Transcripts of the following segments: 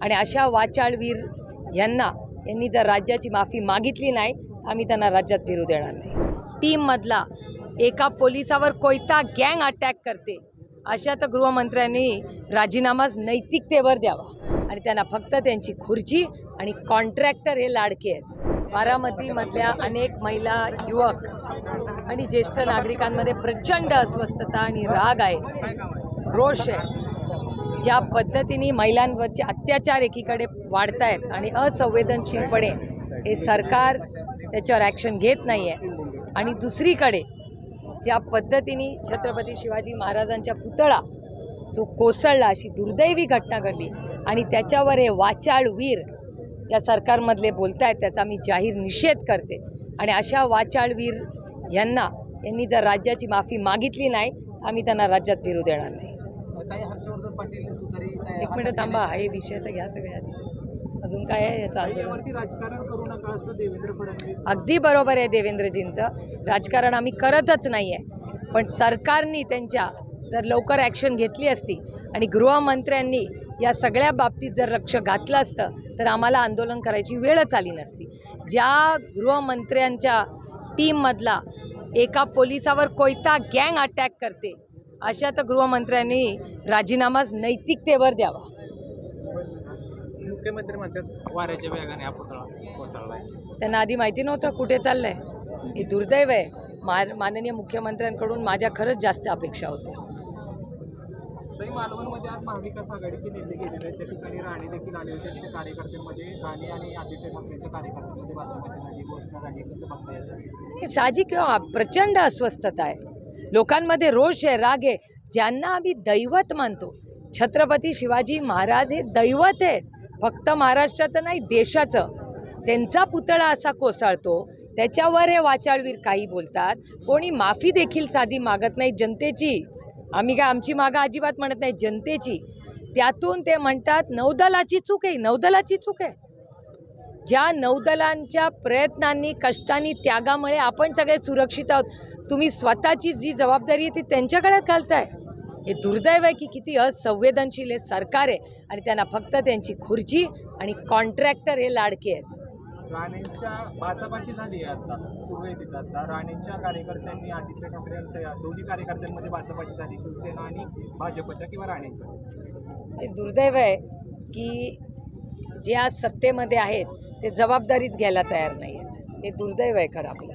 आणि अशा वाचाळवीर यांना यांनी जर राज्याची माफी मागितली नाही आम्ही त्यांना राज्यात फिरू देणार नाही. टीममधला एका पोलिसावर कोयता गँग अटॅक करते अशा तर गृहमंत्र्यांनी राजीनामाच नैतिकतेवर द्यावा. आणि त्यांना फक्त त्यांची खुर्ची आणि कॉन्ट्रॅक्टर हे लाडके आहेत. बारामतीमधल्या अनेक महिला युवक आणि ज्येष्ठ नागरिकांमध्ये प्रचंड अस्वस्थता आणि राग आहे. रोष आहे. ज्या पद्धतीने महिलांवरचे अत्याचार एकीकडे वाढत आहेत आणि असंवेदनशीलपणे हे सरकार त्याच्यावर ॲक्शन घेत नाही आहे आणि दुसरीकडे ज्या पद्धतीने छत्रपती शिवाजी महाराजांच्या पुतळा जो कोसळला अशी दुर्दैवी घटना घडली आणि त्याच्यावर हे वाचाळ वीर या सरकारमधले बोलत आहेत त्याचा मी जाहीर निषेध करते. आणि अशा वाचाळवीर यांना यांनी जर राज्याची माफी मागितली नाही आम्ही त्यांना राज्यात फिरू देणार नाही. हर्षवर्धन पाटील एक मिनिट थांबा हा विषय तर घ्या सगळ्या आधी. अजून काय आहे याचं आंदोलन राजकारण करू नका असं देवेंद्र फडणवीस अगदी बरोबर आहे देवेंद्रजींचं. राजकारण आम्ही करतच नाही आहे पण सरकारनी त्यांच्या जर लवकर ॲक्शन घेतली असती आणि गृहमंत्र्यांनी या सगळ्या बाबतीत जर लक्ष घातलं असतं तर आम्हाला आंदोलन करायची वेळच आली नसती. ज्या गृहमंत्र्यांच्या टीममधला एका पोलिसावर कोयता गँग अटॅक करते अशा तर गृहमंत्र्यांनी राजीनामाच नैतिकतेवर द्यावा. मुख्यमंत्री म्हणतात वाऱ्याच्या वेगाने हा पुतळा कोसळलाय. त्यांना आधी माहिती नव्हतं कुठे चाललंय. हे दुर्दैव आहे. मा माननीय मुख्यमंत्र्यांकडून माझ्या खरंच जास्त अपेक्षा होत्या. तरी मालवणमध्ये आज महाविकास आघाडीचे नेते गेलेले आहेत. त्या ठिकाणी राणे देखील आले होते. त्या कार्यकर्त्यांमध्ये राणे आणि आदित्य ठाकरेंच्या कार्यकर्त्यांमध्ये बाचाबाची झाली घोषणा झाली कसं बघता याचं साहजिक किंवा प्रचंड अस्वस्थता आहे. लोकांमध्ये रोष आहे राग आहे. ज्यांना आम्ही दैवत मानतो छत्रपती शिवाजी महाराज हे दैवत आहेत. फक्त महाराष्ट्राचं नाही देशाचं. त्यांचा पुतळा असा कोसळतो त्याच्यावर हे वाचाळवीर काही बोलतात. कोणी माफी देखील साधी मागत नाही जनतेची. आम्ही काय आमची मागं अजिबात म्हणत नाही जनतेची. त्यातून ते म्हणतात नौदलाची चूक आहे नौदलाची चूक आहे. ज्या नौदलांच्या प्रयत्नांनी कष्टांनी त्यागामुळे आपण सगळे सुरक्षित आहोत तुम्ही स्वतःची जी जबाबदारी आहे ती त्यांच्या गळ्यात घालताय. हे दुर्दैव आहे की किती असंवेदनशील हे सरकार आहे आणि त्यांना फक्त त्यांची खुर्ची आणि कॉन्ट्रॅक्टर हे लाडके आहेत. राणेंच्या बाचाबाची झाली आहे आता सुरू आहे तिथं आता. राणेंच्या कार्यकर्त्यांनी आदित्य ठाकरे यांच्या दोन्ही कार्यकर्त्यांमध्ये बाचाबाची झाली शिवसेना आणि भाजपच्या किंवा राणेंच्या? हे दुर्दैव आहे की जे आज सत्तेमध्ये आहेत ते जबाबदारीच घ्यायला तयार नाही आहेत हे दुर्दैव आहे खरं आपलं.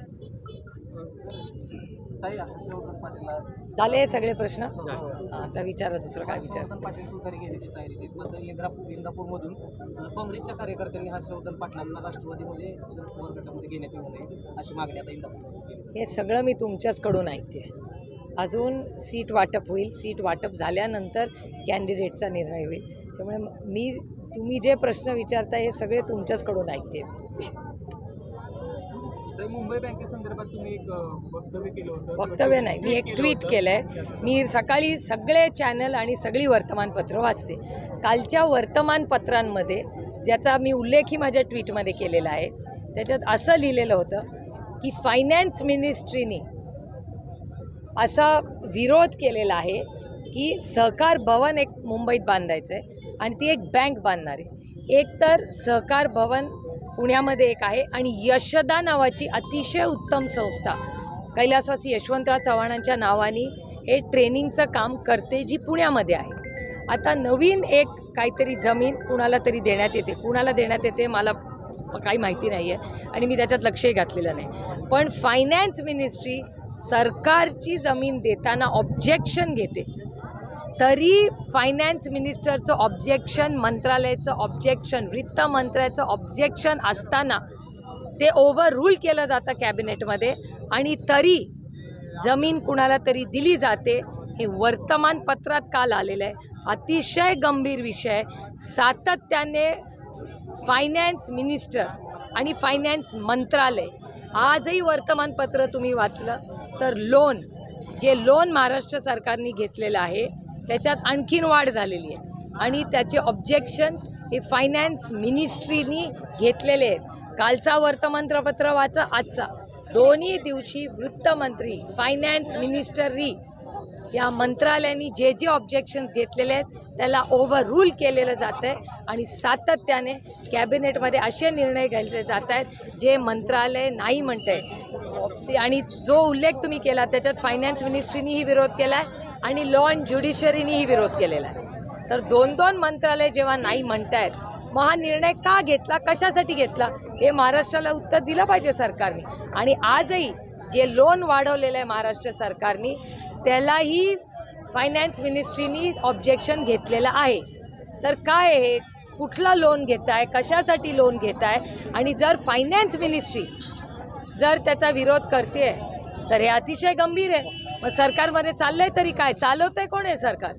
झाले हे सगळे प्रश्न? हां, आता विचारा दुसरं काय विचार पाटील तुतारी घेण्याची तयारी. तिथं इंद्रापूर इंदापूरमधून काँग्रेसच्या कार्यकर्त्यांनी हर्षवर्धन पाटलांना राष्ट्रवादीमध्ये शरद पवार गटामध्ये घेण्यात येऊ नये अशी मागणी आता इंदापूर हे सगळं मी तुमच्याचकडून ऐकते. अजून सीट वाटप होईल. सीट वाटप झाल्यानंतर कॅन्डिडेटचा निर्णय होईल. त्यामुळे मी तुम्ही जे प्रश्न विचारता हे सगळे तुमच्याचकडून ऐकते. वक्तव्य नाही मी एक ट्विट केलं आहे मी सकाळी सगळे चॅनल आणि सगळी वर्तमानपत्रं वाचते. कालच्या वर्तमानपत्रांमध्ये ज्याचा मी उल्लेखही माझ्या ट्विटमध्ये केलेला आहे त्याच्यात असं लिहिलेलं होतं की फायनान्स मिनिस्ट्रीनी असा विरोध केलेला आहे की सहकार भवन एक मुंबईत बांधायचं आहे आणि ती एक बँक बांधणार. आहे एक तर सहकार भवन पुण्यामध्ये एक आहे आणि यशदा नावाची अतिशय उत्तम संस्था. कैलासवासी यशवंतराव चव्हाणांच्या नावाने हे ट्रेनिंगचं काम करते जी पुण्यामध्ये आहे. आता नवीन एक काहीतरी जमीन कुणाला तरी देण्यात येते. कुणाला देण्यात येते मला काही माहिती नाही आहे आणि मी त्याच्यात लक्षही घातलेलं नाही. पण फायनान्स मिनिस्ट्री सरकारची जमीन देताना ऑब्जेक्शन घेते. तरी फायनान्स मिनिस्टरचं ऑब्जेक्शन मंत्रालयाचं ऑब्जेक्शन वित्त मंत्र्याचं ऑब्जेक्शन असताना ते ओव्हर रूल केलं जातं कॅबिनेटमध्ये आणि तरी जमीन कुणाला तरी दिली जाते हे वर्तमानपत्रात काल आलेलं आहे. अतिशय गंभीर विषय सातत्याने फायनान्स मिनिस्टर आणि फायनान्स मंत्रालय आजही वर्तमानपत्र तुम्ही वाचलं तर लोन जे लोन महाराष्ट्र सरकारने घेतलेलं आहे त्याच्यात आणखीन वाढ झालेली आहे. आणि त्याचे ऑब्जेक्शन्स हे फायनान्स मिनिस्ट्रीनी घेतलेले आहेत. कालचा वर्तमानपत्र वाचा आजचा. दोन्ही दिवशी वृत्तमंत्री फायनान्स मिनिस्टरी या मंत्रालयाने जे जे ऑब्जेक्शन्स घेतलेले आहेत त्याला ओव्हर रूल केलेलं जातं आहे आणि सातत्याने कॅबिनेटमध्ये असे निर्णय घ्यायचे जात आहेत जे मंत्रालय नाही म्हणत आहे आणि जो उल्लेख तुम्ही केला त्याच्यात फायनान्स मिनिस्ट्रीनीही विरोध केला आहे आणि लॉ अँड ज्युडिशरीनीही विरोध केलेला आहे. तर दोन दोन मंत्रालय जेव्हा नाही म्हणत आहेत मग हा निर्णय का घेतला कशासाठी घेतला हे महाराष्ट्राला उत्तर दिलं पाहिजे सरकारने. आणि आजही जे लोन वाढवलेलं आहे महाराष्ट्र सरकारने त्यालाही फायनान्स मिनिस्ट्रीनी ऑब्जेक्शन घेतलेलं आहे. तर काय आहे हे? कुठला लोन घेत आहे कशासाठी लोन घेत आहे आणि जर फायनान्स मिनिस्ट्री जर त्याचा विरोध करते तर हे अतिशय गंभीर आहे. मग सरकारमध्ये चाललंय तरी काय? चालवतंय कोण आहे सरकार?